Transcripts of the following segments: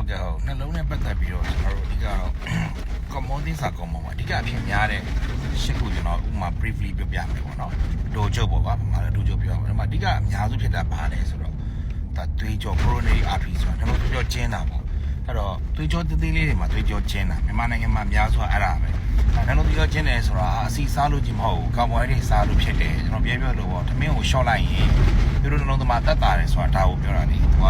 ဟုတ်ကဲ့ဟုတ်နှလုံးနဲ့ပတ်သက်ပြီးတော့ကျွန်တော်တို့အဓိကတော့ common သစ္စာ common ပါအဓိကအဖြစ်များတဲ့ရှစ်ခုကျွန်တော်ဥပမာ briefly ပြောပြမယ်ပေါ့နော်ဒိုချုပ်ပေါ့ကွာဘာလဲဒိုချုပ်ပြောရမယ်ဒါမှအဓိကအများစုဖြစ်တာဘာလဲဆိုတော့ဒါသွေးကြော coronary artery ဆိုတာနှလုံးသွေးကြောကျင်းတာပေါ့အဲ့တော့သွေးကြောသေးသေးလေးတွေမှာသွေးကြောကျင်းတာမြန်မာနိုင်ငံမှာအများစုကအဲ့ဒါပဲနှလုံးသွေးကြောကျင်းတယ်ဆိုတာအစီစားလို့ကြီးမဟုတ်ဘူးကာဗွန်ဟိုက်ဒရိတ်စားလို့ဖြစ်တယ်ကျွန်တော်ပြောပြလို့ပေါ့သမင်းကိုရှော့လိုက်ရင်ဒီလိုနှလုံးသမားတက်တာတယ်ဆိုတာဒါကိုပြောတာလေသူက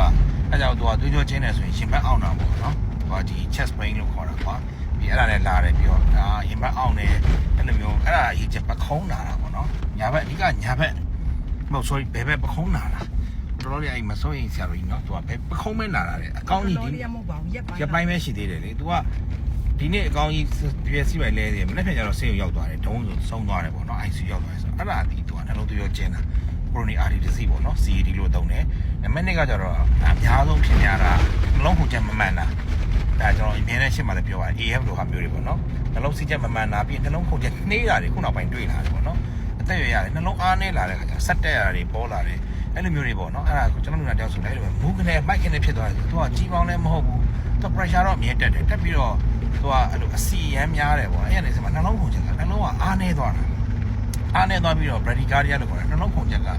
အဲကြောင့်သူကသွေးကြောချင်းတယ်ဆိုရင်ရင်ဘတ်အောင်တာပေါ့နော်သူကဒီ chest pain လို့ခေါ်တာကွာပြီးအဲ့ဒါနဲ့လာတယ်ပြီးတော့ဒါရင်ဘတ်အောင်တယ်အဲ့လိုမျိုးအဲ့ဒါအရေးချက်ပခုံးလာတာပေါ့နော်ညာဘက်အဓိကညာဘက်မဟုတ် sorry ဘယ်ဘက်ပခုံးလာတာတော်တော်လေးအဲ့မစိုးရင်ဆရာတော်ကြီးနော်သူကဘယ်ပခုံးမဲလာတာလေအကောင်းကြီးဒီရမဟုတ်ပါဘူးရက်ပိုင်းရပိုင်းပဲရှိသေးတယ်လေသူကဒီနေ့အကောင်းကြီးပြည့်စီပဲလဲသေးတယ်မနေ့ပြန်ကျတော့ဆေးရုံရောက်သွားတယ်ဒုံးဆိုဆုံးသွားတယ်ပေါ့နော် ICU ရောက်သွားတယ်ဆိုတော့အဲ့ဒါဒီသူကနှလုံးသွေးရောကျင်းတာ coronary artery disease ပေါ့နော် CAD လို့သုံးတယ်နံပါတ်2ကကျတော့အများဆုံးဖြစ်များတာနှလုံးခုန်ချက်မမှန်တာဒါကျွန်တော်အမြဲတမ်းရှင်းမှလည်းပြောပါတယ် AF လိုဟာမျိုးတွေပေါ့နော်နှလုံးစီးချက်မမှန်တာပြီးနှလုံးခုန်ချက်နှေးတာတွေခုနောက်ပိုင်းတွေ့လာတယ်ပေါ့နော်အသက်အရွယ်ရတယ်နှလုံးအားနည်းလာတဲ့ခါကျဆက်တက်ရတာတွေပေါ်လာတယ်အဲ့လိုမျိုးတွေပေါ့နော်အဲ့ဒါကိုကျွန်တော်တို့ကတယောက်ဆိုလဲအဲ့လိုမူးကနေမိုက်ကနေဖြစ်သွားတယ်သူကကြီးပေါင်းလည်းမဟုတ်ဘူးသူ pressure တော့အမြဲတက်တယ်တက်ပြီးတော့သူကအဲ့လိုအစီရမ်းများတယ်ပေါ့အဲ့ရနေစမှာနှလုံးခုန်ချက်ကနှလုံးကအားနည်းသွားတာ အားနေသွားပြီးတော့ bradycardia လို့ခေါ်တယ်နှလုံးခုန်ချက်က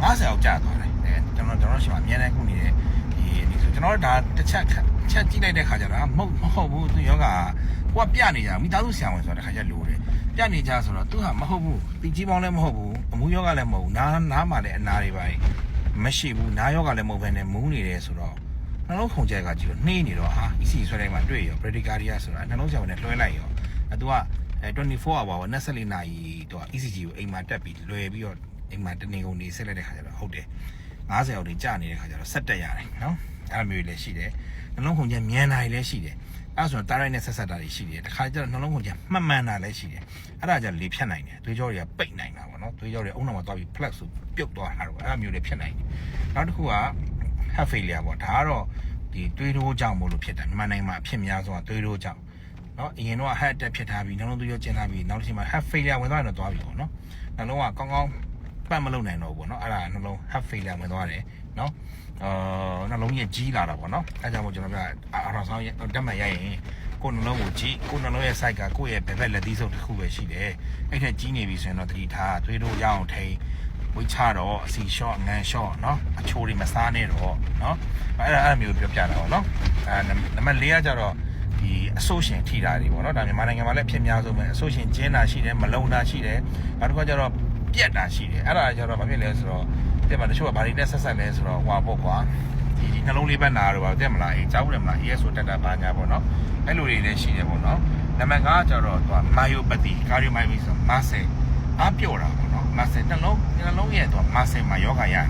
90အောက်ကျသွားတယ်အဲကျွန်တော်ကျွန်တော်ရှိမှအများနဲ့ခုနေတယ်ဒီဒီဆိုကျွန်တော်တို့ဒါတစ်ချက်ချက်ကြည့်လိုက်တဲ့ခါကျတော့မဟုတ်မဟုတ်ဘူးသူယောဂကိုကပြနေကြမိသားစုဆရာဝန်ဆိုတဲ့ခါကျလိုတယ်ပြနေကြဆိုတော့သူကမဟုတ်ဘူးတီကြီးပေါင်းလည်းမဟုတ်ဘူးအမှုယောဂလည်းမဟုတ်ဘူးနားနားမှလည်းအနာတွေပါမရှိဘူးနားယောဂလည်းမဟုတ်ဘဲနဲ့မူးနေတယ်ဆိုတော့နှလုံးခုန်ချက်ကကြည့်တော့နှေးနေတော့ဟာ EC ဆွဲတိုင်းမှာတွေ့ရော bradycardia ဆိုတာနှလုံးဆရာဝန်နဲ့လွှဲလိုက်ရောအဲသူက အဲ24 hour ပေါ့24နာရီသူက ECG ကိုအိမ်မှာတက်ပြီးလွယ်ပြီးတော့အိမ်မှာတနေကုန်နေဆက်လိုက်တဲ့ခါကျတော့ဟုတ်တယ်90အောက်တွေကြာနေတဲ့ခါကျတော့ဆက်တက်ရတယ်နော်အဲ့လိုမျိုးတွေလည်းရှိတယ်နှလုံးခုန်ချက်မြန်တာတွေလည်းရှိတယ်အဲ့ဆိုတော့တားရိုက်နဲ့ဆက်ဆက်တာတွေရှိတယ်တခါကျတော့နှလုံးခုန်ချက်မှတ်မှန်တာလည်းရှိတယ်အဲ့ဒါကြောင့်လေဖြတ်နိုင်တယ်သွေးကြောတွေကပိတ်နိုင်တာပေါ့နော်သွေးကြောတွေအုံနောက်မှာသွားပြီး plug ဆိုပြုတ်သွားတာတော့အဲ့လိုမျိုးတွေဖြစ်နိုင်တယ်နောက်တစ်ခုက heart failure ပေါ့ဒါကတော့ဒီသွေးတိုးကြောင့်မို့လို့ဖြစ်တာမြန်မာနိုင်ငံမှာအဖြစ်များဆုံးကသွေးတိုးကြောင့် နော်အရင်တော့ heart attack ဖြစ်ထားပြီးနှလုံးသွေးရောကျဉ်ထားပြီးနောက်တစ်ချိန်မှာ heart failure ဝင်သွားရင်တော့သွားပြီပေါ့နော်နှလုံးကကောင်းကောင်းပတ်မလုပ်နိုင်တော့ဘူးပေါ့နော်အဲ့ဒါနှလုံး heart failure ဝင်သွားတယ်နော်အာနှလုံးကြီးကြီးလာတာပေါ့နော်အဲ့ကြောင့်မို့ကျွန်တော်ပြအာရောဆောင်တက်မှတ်ရရင်ကိုယ်နှလုံးကိုကြီးကိုယ်နှလုံးရဲ့ site ကကိုယ့်ရဲ့ဘယ်ဘက်လက်သီးစုပ်တစ်ခုပဲရှိတယ်အဲ့ထက်ကြီးနေပြီဆိုရင်တော့တတိထားသွေးတို့ရအောင်ထိန်ဝိချတော့အစီရှော့ငန်ရှော့เนาะအချိုးတွေမစားနဲ့တော့เนาะအဲ့ဒါအဲ့လိုမျိုးပြောပြတာပေါ့เนาะအဲနံပါတ်၄ကကြတော့ ဒီ အဆိုးရှင်ထိတာတွေပေါ့နော်ဒါမြန်မာနိုင်ငံမှာလည်းဖြစ်များဆုံးပဲအဆိုးရှင်ကျင်းတာရှိတယ်မလုံတာရှိတယ်နောက်တစ်ခါကျတော့ပြက်တာရှိတယ်အဲ့ဒါကျတော့ဘာဖြစ်လဲဆိုတော့တဲ့မှာတချို့ကဘာတွေနဲ့ဆက်ဆက်လဲဆိုတော့ဟွာပေါ့ကွာဒီဒီနှလုံးလေးဘက်နာတော့ဗာတဲ့မလားအေးကြောက်တယ်မလား ES ဆိုတက်တာဘာညာပေါ့နော်အဲ့လိုတွေလည်းရှိတယ်ပေါ့နော်နံပါတ်5ကျတော့သူက myopathy cardiomyopathy ဆို muscle အားပြော့တာပေါ့နော် muscle နှလုံးနှလုံးရဲ့သူက muscle မှာယောဂရတာ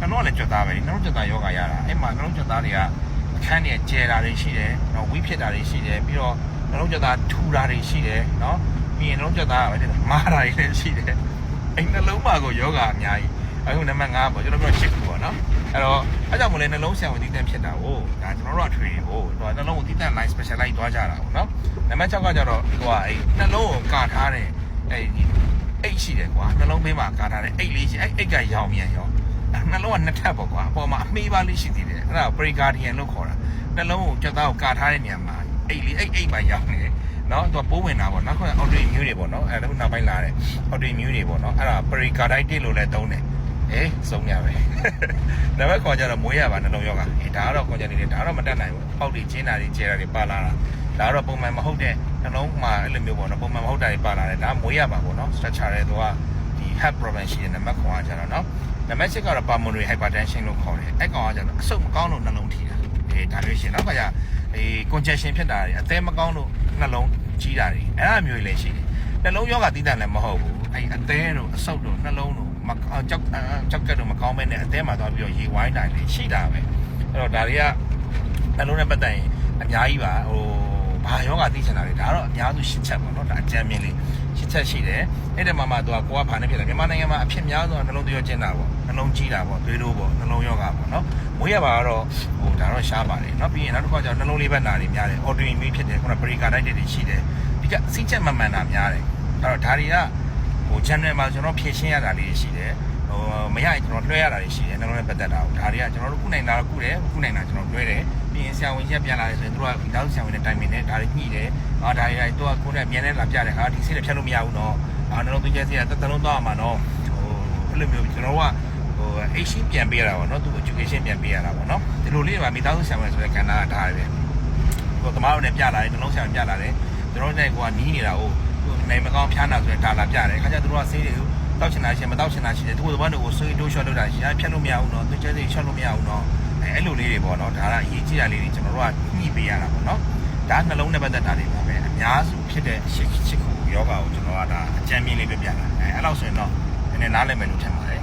နှလုံးကလည်းကြွသားပဲနှလုံးကြွသားယောဂရတာအဲ့မှာနှလုံးကြွသားတွေက အခန်းတွေကျဲတာတွေရှိတယ်နော်ဝိဖြစ်တာတွေရှိတယ်ပြီးတော့နှလုံးကြသားထူတာတွေရှိတယ်နော်ပြီးရင်နှလုံးကြသားပဲမားတာတွေလည်းရှိတယ်အဲ့နှလုံးမှာကိုယောဂအများကြီးအခုနံပါတ်5ပေါ့ကျွန်တော်ပြောချစ်ခုပေါ့နော်အဲ့တော့အဲ့ကြောင့်မလဲနှလုံးဆရာဝန်တည်တံဖြစ်တာကိုဒါကျွန်တော်တို့အထွေကိုတော့နှလုံးကိုတည်တံ line specialize သွားကြတာပေါ့နော်နံပါတ်6ကကြတော့သူကအဲ့နှလုံးကိုကာထားတဲ့အဲ့ဒီအိတ်ရှိတယ်ကွာနှလုံးဘေးမှာကာထားတဲ့အိတ်လေးရှိအဲ့အိတ်ကရောင်မြန်ရော နှလုံးကနှစ်ထပ်ပေါ့ကွာအပေါ်မှာအမေးပါလေးရှိသေးတယ်အဲ့ဒါပရိကာဒီယန်လို့ခေါ်တာနှလုံးကိုကြက်သားကိုကာထားတဲ့နေရာမှာအိတ်လေးအိတ်အိတ်မှရောက်နေတယ်နော်သူကပိုးဝင်တာပေါ့နောက်ခေါက်အော်တိုမျိုးတွေပေါ့နော်အဲ့ဒါကနောက်ပိုင်းလာတယ်အော်တိုမျိုးတွေပေါ့နော်အဲ့ဒါပရိကာဒိုက်တစ်လို့လည်းသုံးတယ်အေးစုံရပဲဒါပဲခေါ်ကြတော့မွေးရပါနှလုံးယောဂအေးဒါကတော့ခေါ်ကြနေတယ်ဒါကတော့မတက်နိုင်ဘူးပေါက်တွေကျင်းတာတွေကျဲတာတွေပါလာတာဒါကတော့ပုံမှန်မဟုတ်တဲ့နှလုံးမှာအဲ့လိုမျိုးပေါ့နော်ပုံမှန်မဟုတ်တာတွေပါလာတယ်ဒါမွေးရပါပေါ့နော် structure တဲ့သူကဒီ heart problem ရှိတဲ့နံပါတ်9ကကြတော့နော် နံပါတ်7ကတော့ pulmonary hypertension လို့ခေါ်တယ်အဲ့ကောင်ကကျတော့အဆုတ်မကောင်းလို့နှလုံးထိတာအေးဒါမျိုးရှင်နောက်ကကျအေး congestion ဖြစ်တာတွေအသေးမကောင်းလို့နှလုံးကြီးတာတွေအဲ့အမျိုးတွေလည်းရှိတယ်နှလုံးယောဂတည်တံလည်းမဟုတ်ဘူးအဲ့အသေးတို့အဆုတ်တို့နှလုံးတို့မကြောက်ကြောက်ကက်တို့မကောင်းမဲနဲ့အသေးမှာသွားပြီးတော့ရေဝိုင်းတာလည်းရှိတာပဲအဲ့တော့ဒါတွေကနှလုံးနဲ့ပတ်သက်ရင်အများကြီးပါဟိုဘာယောဂသိချင်တာတွေဒါကတော့အများစုရှစ်ချက်ပေါ့နော်ဒါအကြမ်းမြင်လေးရှစ် ချက်ရှိတယ်အဲ့ဒီမှာမှသူကကိုကဘာနဲ့ဖြစ်လဲမြန်မာနိုင်ငံမှာအဖြစ်များဆုံးကနှလုံးသွေးရောကျင်းတာပေါ့နှလုံးကြီးတာပေါ့သွေးတိုးပေါ့နှလုံးရောဂါပေါ့နော်မွေးရပါတော့ဟိုဒါတော့ရှားပါတယ်နော်ပြီးရင်နောက်တစ်ခါကျတော့နှလုံးလေးဘက်နာတွေများတယ် autoimmune ဖြစ်တယ်ခုန pericarditis တွေရှိတယ်ဒီကစိတ်ချက်မမှန်တာများတယ်အဲ့တော့ဒါတွေကဟို channel မှာကျွန်တော်ဖြည့်ရှင်းရတာလေးရှိတယ် ဟိုမရရင်ကျွန်တော်လွှဲရတာတွေရှိတယ်နှလုံးနဲ့ပတ်သက်တာကိုဒါတွေကကျွန်တော်တို့ကုနိုင်တာကုတယ်ကုနိုင်တာကျွန်တော်လွှဲတယ်ပြီးရင်ဆရာဝန်ကြီးပြန်လာတယ်ဆိုရင်တို့ကဒီတော့ဆရာဝန်နဲ့တိုင်ပင်တယ်ဒါတွေညှိတယ်အာဒါတွေတို့ကကိုယ်နဲ့မြန်နဲ့လာပြတယ်ဟာဒီဆေးတွေဖြတ်လို့မရဘူးနော်အာနှလုံးသွင်းချက်ဆေးကတလုံးသွားမှာနော်ဟိုအဲ့လိုမျိုးကျွန်တော်ကဟို Asian ပြန်ပေးရတာပေါ့နော်သူ education ပြန်ပေးရတာပေါ့နော်ဒီလိုလေးပါမိသားစုဆရာဝန်ဆိုတဲ့ကဏ္ဍကဒါပဲဟိုတမားတို့နဲ့ပြလာတယ်နှလုံးဆရာဝန်ပြလာတယ်ကျွန်တော်တို့ကနီးနေတာဟိုနိုင်မကောင်းဖျားနာဆိုရင်ဒါလာပြတယ်ခါကျတို့ကဆေးတွေ တောက်ချင်တာရှင်မတောက်ချင်တာရှိတယ်သူတို့ဘာလို့ကိုဆွေးတိုးရှော့လုပ်တာရှင်ဖြတ်လို့မရဘူးနော်သူကျဲစိရှော့လို့မရဘူးနော်အဲအဲ့လိုလေးတွေပေါ့နော်ဒါကအရေးကြီးတာလေးတွေကျွန်တော်တို့ကညှိပေးရတာပေါ့နော်ဒါနှလုံးနဲ့ပတ်သက်တာတွေပါပဲအများစုဖြစ်တဲ့ရှစ်ချစ်ခုယောဂါကိုကျွန်တော်ကဒါအကြံမြင်လေးပြပြတာအဲအဲ့လောက်ဆိုရင်တော့နည်းနည်းနားလည်မယ်လို့ထင်ပါတယ်